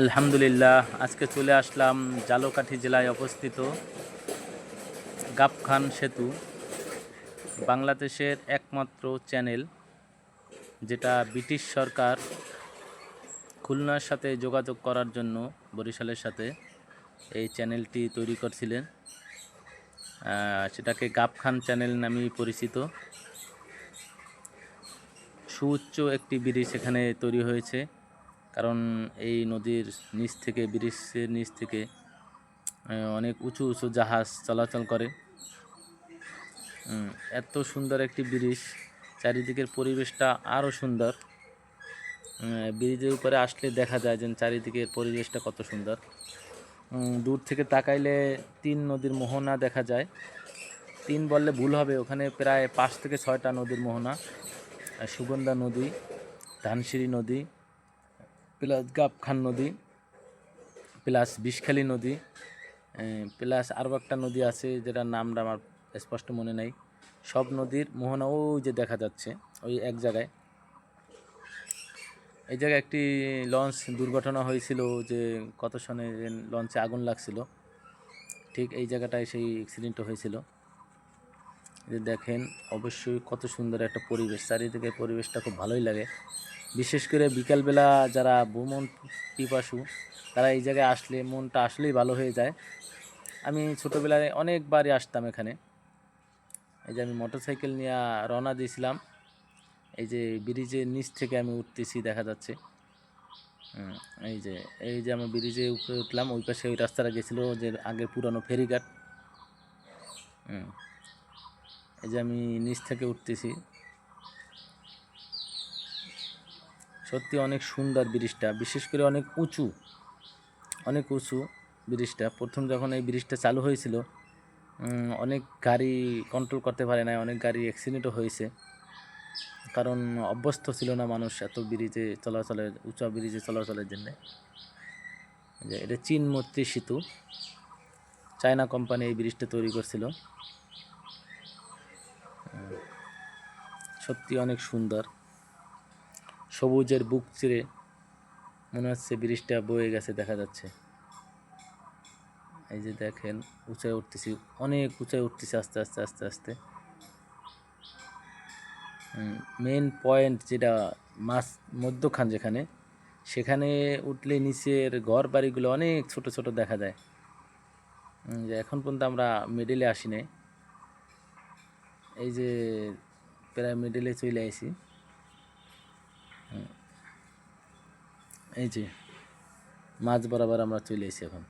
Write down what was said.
আলহামদুলিল্লাহ, আজকে চলে আসলাম জালকাঠি জেলায় অবস্থিত গাবখান সেতু, বাংলাদেশের একমাত্র চ্যানেল, যেটা ব্রিটিশ সরকার খুলনার সাথে যোগাযোগ করার জন্য বরিশালের সাথে এই চ্যানেলটি তৈরি করছিলেন। সেটাকে গাবখান চ্যানেল নামেই পরিচিত। সুউচ্চ একটি ব্রিজ এখানে তৈরি হয়েছে। কারণ এই নদীর নিচ থেকে, ব্রিজের নিচ থেকে অনেক উঁচু উঁচু জাহাজ চলাচল করে। এত সুন্দর একটি ব্রিজ, চারিদিকের পরিবেশটা আরও সুন্দর। ব্রিজের উপরে আসলে দেখা যায় যে চারিদিকের পরিবেশটা কত সুন্দর। দূর থেকে তাকাইলে তিন নদীর মোহনা দেখা যায়। তিন বললে ভুল হবে, ওখানে প্রায় পাঁচ থেকে ছয়টা নদীর মোহনা। সুগন্ধা নদী, ধানসিঁড়ি নদী প্লাস গাবখান নদী, প্লাস বিষখালী নদী প্লাস আরও একটা নদী আছে যেটার নামটা আমার স্পষ্ট মনে নেই। সব নদীর মোহনা ওই যে দেখা যাচ্ছে, ওই এক জায়গায়। এই জায়গায় একটি লঞ্চ দুর্ঘটনা হয়েছিল যে কত সনে লঞ্চে আগুন লাগছিল। ঠিক এই জায়গাটায় সেই অ্যাক্সিডেন্টটা হয়েছিল। যে দেখেন, অবশ্যই কত সুন্দর একটা পরিবেশ, চারিদিকে পরিবেশটা খুব ভালোই লাগে। বিশেষ করে বিকালবেলা যারা ভ্রমণ পিপাসু, তারা এই জায়গায় আসলে মনটা আসলেই ভালো হয়ে যায়। আমি ছোটোবেলায় অনেকবারই আসতাম এখানে। এই যে আমি মোটরসাইকেল নিয়ে রওনা দিয়েছিলাম। এই যে ব্রিজের নিচ থেকে আমি উঠতেছি দেখা যাচ্ছে। এই যে এই যে আমি ব্রিজে উপরে উঠলাম, ওই পাশে ওই রাস্তাটা গেছিল যে আগের পুরানো ফেরিঘাট। এই যে আমি নিচ থেকে উঠতেছি। সত্যি অনেক সুন্দর ব্রিজটা, বিশেষ করে অনেক উঁচু অনেক উঁচু ব্রিজটা। প্রথম যখন এই ব্রিজটা চালু হয়েছিল অনেক গাড়ি কন্ট্রোল করতে পারে না অনেক গাড়ি অ্যাক্সিডেন্টও হয়েছে। কারণ অভ্যস্ত ছিল না মানুষ এত ব্রিজে চলাচলের, উঁচা ব্রিজে চলাচলের জন্যে। যে এটা চীন মূর্তি সেতু, চায়না কোম্পানি এই ব্রিজটা তৈরি করছিল। সত্যি অনেক সুন্দর। সবুজের বুক চিরে মনে হচ্ছে ব্রিজটা বয়ে গেছে, দেখা যাচ্ছে। এই যে দেখেন, উঁচায় উঠতেছি, অনেক উঁচায় উঠতেছি আস্তে আস্তে আস্তে আস্তে। মেন পয়েন্ট যেটা মাছ, মধ্যখান যেখানে, সেখানে উঠলে নিচের ঘর বাড়িগুলো অনেক ছোট ছোট দেখা যায়। যে এখন পর্যন্ত আমরা মিডিলে আসি নাই এই যে প্রায় মিডিলে চলে হুম। এই যে মাঝ বরাবর আমরা চলে এসেছি এখন।